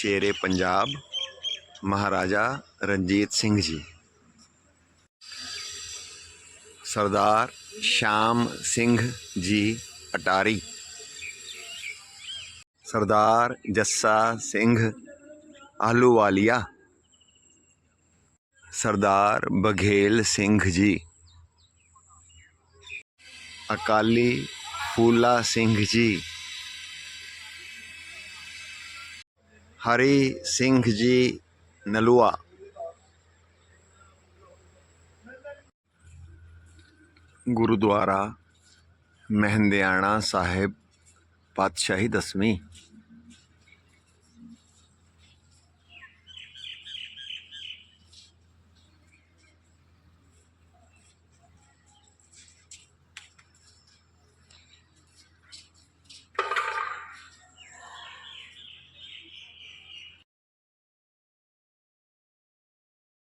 शेर पंजाब, महाराजा रंजीत सिंह जी। सरदार श्याम सिंह जी अटारी। सरदार जस्सा सिंह आहलूवालिया सरदार बघेल सिंह जी। अकाली फूला सिंह जी। हरी सिंह जी नलुआ। गुरुद्वारा मेहंदियाणा साहेब पातशाही दसवीं।